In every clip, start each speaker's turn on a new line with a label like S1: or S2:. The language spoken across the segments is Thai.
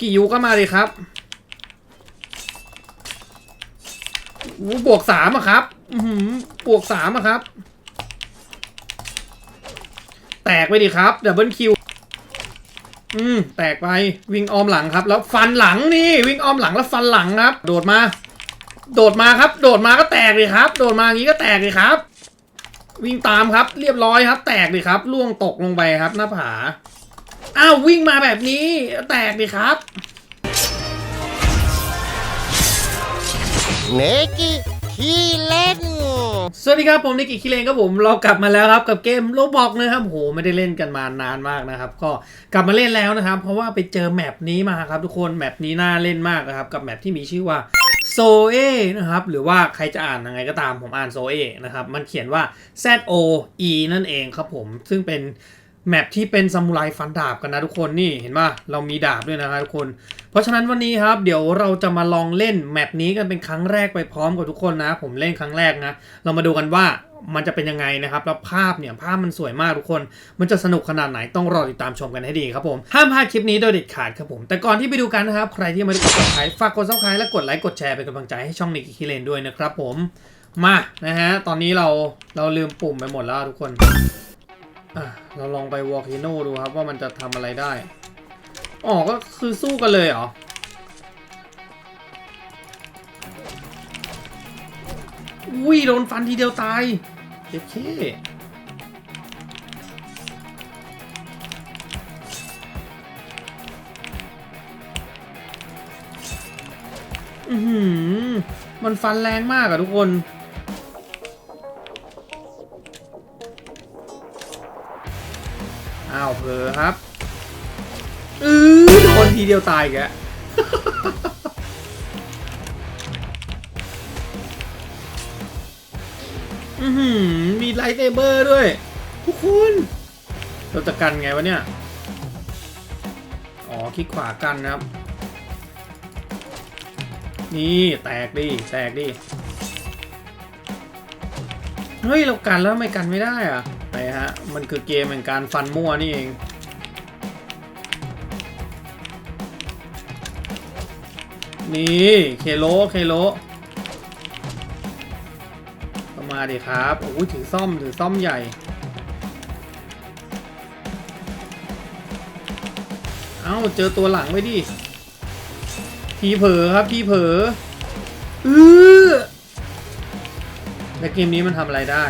S1: กี่ยูก็มาดิครับอู้บวกสามอะครับบวกสามอะครับ แตกไปดิครับดับเบิลคิว อืม แตกไปวิ่งอ้อมหลังครับ แล้วฟันหลังนี่ วิ่งอ้อมหลังแล้วฟันหลังครับ โดดมา โดดมาครับ โดดมาก็แตกเลยครับ โดดมาอย่างนี้ก็แตกเลยครับ วิ่งตามครับ เรียบร้อยครับ แตกเลยครับล่วงตกลงไปครับ หน้าผา อ้าววิ่งมาแบบนี้ แตกดิครับ
S2: เนกิขี้เล่น
S1: สวัสดีครับผมนิกกี้คิเลนครับผมเรากลับมาแล้วครับกับเกมโลบอกนะครับโหไม่ได้เล่นกันมานานมากนะครับ ก็กลับมาเล่นแล้วนะครับ เพราะว่าไปเจอแมปนี้มาครับทุกคนแมปนี้น่าเล่นมากนะครับ กับแมปที่มีชื่อว่าโซเอนะครับ หรือว่าใครจะอ่านยังไงก็ตามผมอ่านโซเอนะครับ มันเขียนว่า Z O E นั่นเองครับผมซึ่งเป็น แมปที่เป็นซามูไรฟันดาบกันนะทุกคนนี่เห็นป่ะเรามีดาบด้วยนะครับทุกคน เพราะฉะนั้นวันนี้ครับ เดี๋ยวเราจะมาลองเล่นแมปนี้กันเป็นครั้งแรกไปพร้อมกับทุกคนนะ ผมเล่นครั้งแรกนะ เรามาดูกันว่ามันจะเป็นยังไงนะครับแล้วภาพเนี่ยภาพมันสวยมากทุกคน มันจะสนุกขนาดไหนต้องรอติดตามชมกันให้ดีครับผมห้ามพลาดคลิปนี้โดยเด็ดขาดครับผม แต่ก่อนที่ไปดูกันนะครับใครที่ไม่ได้กด subscribe ฝากกด subscribe และกดไลค์กดแชร์เป็นกำลังใจให้ช่องนิกกี้เลนด้วยนะครับผมมานะฮะตอนนี้เราเราลืมปุ่มไปหมดแล้วทุกคน อะเราลองไปวอลคิโนดูครับว่ามันจะทำอะไรได้ อ๋อ ก็คือสู้กันเลยเหรอ อุ้ยโดนฟันทีเดียวตายเจ็บเคอือหือมันฟันแรงมากอะทุกคน อ้าวเผลอครับอือโดนทีเดียวตายอีกแกอือหือมีไลท์เซเบอร์ด้วย ทุกคน เราจะกันไงวะเนี่ย อ๋อ คลิกขวากันนะครับ นี่ แตกดิ แตกดิ เฮ้ย เรากันแล้วทำไม่กันไม่ได้อะ ไหนฮะ มันคือเกมแห่งการฟันมั่วนี่เอง นี่เคโลเคโลก็มาดิครับ โอ้ยถือซ่อมถือซ่อมใหญ่ เอ้า เจอตัวหลังไว้ดิพีเผลอครับพีเผลอ อือแล้วเกมนี้มันทำอะไรได้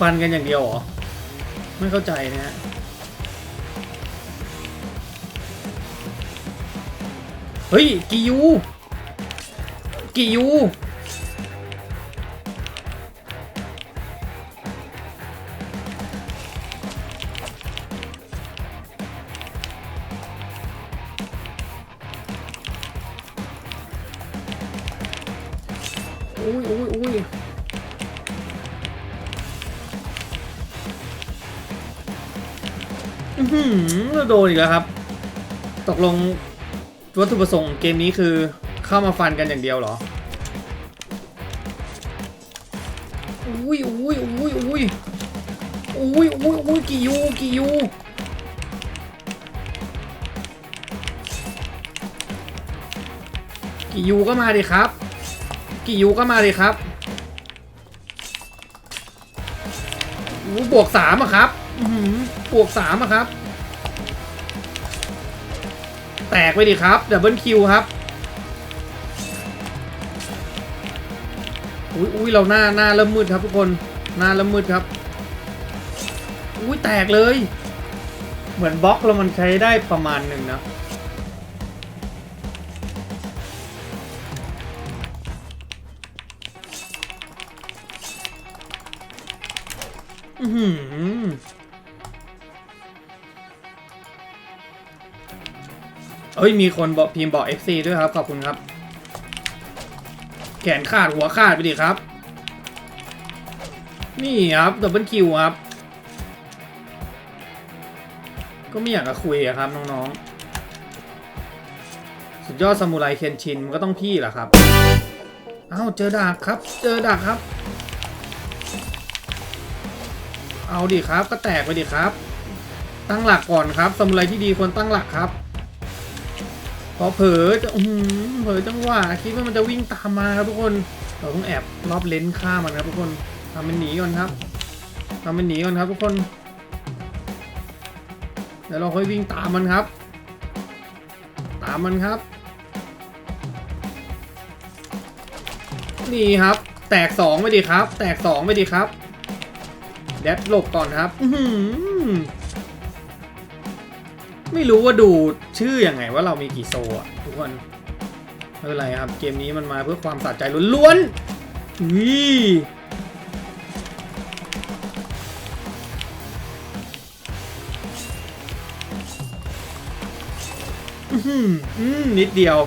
S1: ฟันกันอย่างเดียวเหรอ ไม่เข้าใจนะฮะเฮ้ย กิยู กิยู อุ้ยอุ้ยอุ้ย หือเราโดนอีกแล้วครับ ตกลงวัตถุประสงค์เกมนี้คือเข้ามาฟันกันอย่างเดียวเหรอ อุ้ยอุ้ยอุ้ยอุ้ยอุ้ยอุ้ยอุ้ยกี่ยูกี่ยูกี่ยูก็มาดิครับ กี่ยูก็มาดิครับอู้บวกสามอะครับอื้อหือบวกสามอะครับ แตกไปดิครับดับเบิลคิวครับอุ้ยอุ้ยเราหน้าหน้าเริ่มมืดครับทุกคนหน้าเริ่มมืดครับอุ้ยแตกเลย เหมือนบล็อกแล้วมันใช้ได้ประมาณหนึ่งนะอือ เอ้ยมีคนบอกพิมพ์บอก FC ด้วยครับ ขอบคุณครับ แขนขาดหัวขาดไปดิครับ นี่ครับดับเบิลคิวครับ ก็ไม่อยากจะคุยอะครับน้องๆ สุดยอดซามูไรเคนชินมันก็ต้องพี่แหละครับเอ้าเจอดาบครับ เจอดาบครับ เอาดิครับก็แตกไปดิครับ ตั้งหลักก่อนครับซามูไรที่ดีควรตั้งหลักครับ พอเผลอจะอื้อหือเผลอจังหวะคิดว่ามันจะวิ่งตามมาครับทุกคน เราต้องแอบรอบเลนส์ฆ่ามันครับทุกคนทำเป็นหนีก่อนครับทำเป็นหนีก่อนครับทุกคน เดี๋ยวเราค่อยวิ่งตามมันครับ ตามมันครับ นี่ครับ แตกสองไปดิครับ แตกสองไปดิครับ แดดหลบก่อนครับ อื ไม่รู้ว่าดูชื่ออยังไงว่าเรามีกี่โซอะทุกคนไม่เป็นไรครับ เกมนี้มันมาเพื่อความสะใจล้วนๆวิอื้อหืออืมนิดเดียว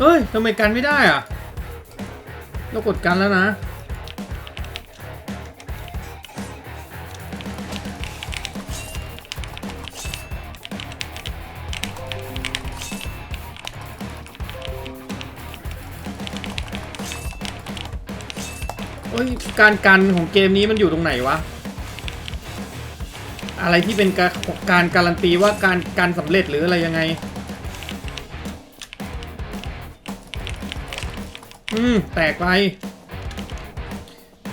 S1: เฮ้ยทำไมกันไม่ได้อะเรากดกันแล้วนะ เฮ้ย การกันของเกมนี้มันอยู่ตรงไหนวะ อะไรที่เป็นการการการันตีว่าการการสำเร็จหรืออะไรยังไง อืมแตกไป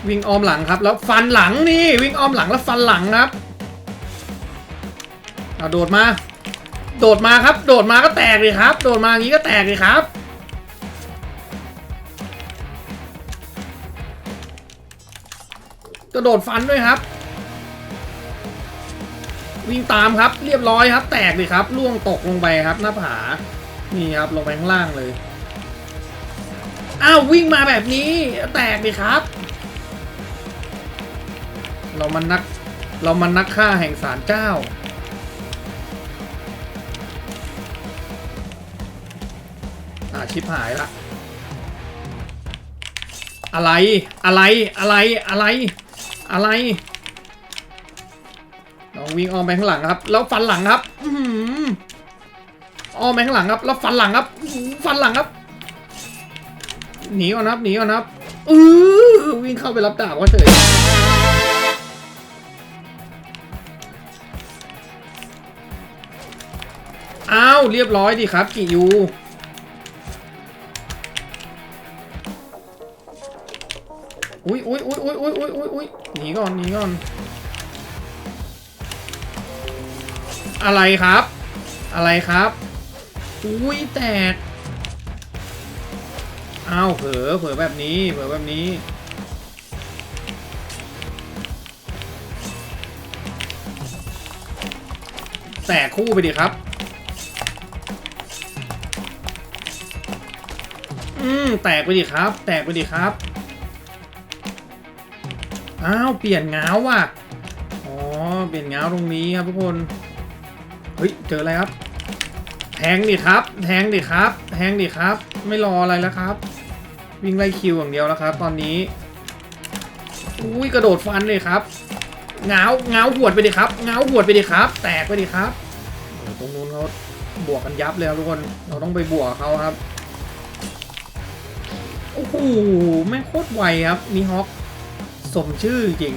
S1: วิ่งอ้อมหลังครับ แล้วฟันหลังนี่วิ่งอ้อมหลังแล้วฟันหลังครับเอาโดดมา โดดมาครับ โดดมาก็แตกเลยครับ โดดมาอย่างนี้ก็แตกเลยครับกระโดดฟันด้วยครับ วิ่งตามครับ เรียบร้อยครับ แตกเลยครับล่วงตกลงไปครับ หน้าผานี่ครับลงไปข้างล่างเลย อ้าววิ่งมาแบบนี้แตกเลยครับ เรามันนักเรามันนักฆ่าแห่งศาลเจ้า อ่าชิบหายละ อะไรอะไรอะไรอะไรอะไรลองวิ่งอ้อมไปข้างหลังครับ แล้วฟันหลังครับ อื้อหืออ้อมไปข้างหลังครับ แล้วฟันหลังครับ ฟันหลังครับ หนีก่อนครับหนีก่อนครับอือวิ่งเข้าไปรับดาบก็เฉยอ้าวเรียบร้อยดีครับกิยูอุ้ยอุ้ยอุ้ยอุ้ยอุ้ยอุ้ยอุ้ยอุ้ยหนีก่อนหนีก่อน อะไรครับ อะไรครับ อุ้ยแตก อ้าวเผลอเผลอแบบนี้เผลอแบบนี้แตกคู่ไปดิครับ อืม แตกไปดิครับ แตกไปดิครับ อ้าว เปลี่ยนเงาว่ะ อ๋อ เปลี่ยนเงาตรงนี้ครับทุกคน เฮ้ย เจออะไรครับ แทงดิครับ แทงดิครับ แทงดิครับ ไม่รออะไรแล้วครับ วิ่งไล่คิวอย่างเดียวแล้วครับ ตอนนี้อุ้ยกระโดดฟันเลยครับเงาเงาหวดไปดิครับเงาหวดไปดิครับ แตกไปดิครับโอ้ตรงนู้นเขาบวกกันยับเลยครับทุกคนเราต้องไปบวกเขาครับโอ้โหแม่งโคตรไวครับนี่ฮอกสมชื่อจริง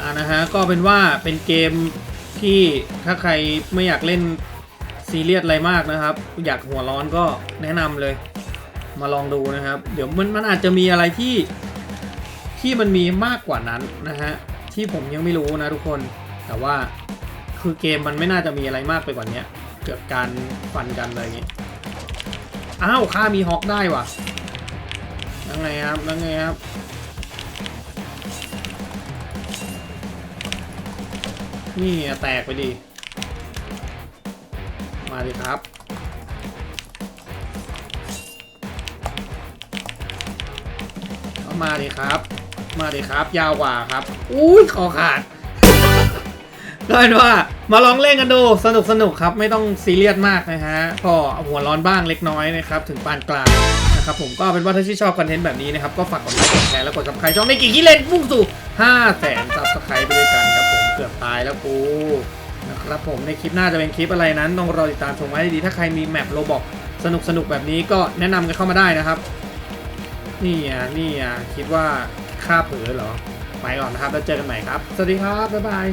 S1: อ่านะฮะก็เป็นว่าเป็นเกมที่ถ้าใครไม่อยากเล่นซีเรียสอะไรมากนะครับ อยากหัวร้อนก็แนะนำเลย มาลองดูนะครับ เดี๋ยวมันมันอาจจะมีอะไรที่ที่มันมีมากกว่านั้นนะฮะที่ผมยังไม่รู้นะทุกคน แต่ว่าคือเกมมันไม่น่าจะมีอะไรมากไปกว่านี้เกิดการฟันกันอะไรอย่างงี้อ้าวข้ามีฮอกได้ว่ะยังไงครับยังไงครับนี่แตกไปดิมาดิครับ เอามาดิครับ มาดิครับ ยาวกว่าครับ อุ้ยคอขาดก็เป็นว่ามาลองเล่นกันดูสนุกสนุกครับ ไม่ต้องซีเรียสมากนะฮะก็หัวร้อนบ้างเล็กน้อยนะครับ ถึงปานกลางนะครับผมก็เป็นว่าถ้าที่ชอบคอนเทนต์แบบนี้นะครับ ก็ฝากกดไลค์กดแชร์แล้วกดซับสไครต์ช่องไม่กี่ขี้เล่นมุ่งสู่5แสนซับสไครต์ไปด้วยกันครับผมเกือบตายแล้วกูนะครับผมในคลิปหน้าจะเป็นคลิปอะไรนั้นต้องรอติดตามชมไว้ดีถ้าใครมีแมปโรบอกสนุกสนุกแบบนี้ก็แนะนำกันเข้ามาได้นะครับ นี่อะนี่อะคิดว่าค่าเผลอเหรอ ไปก่อนนะครับ แล้วเจอกันใหม่ครับ สวัสดีครับ บ๊ายบาย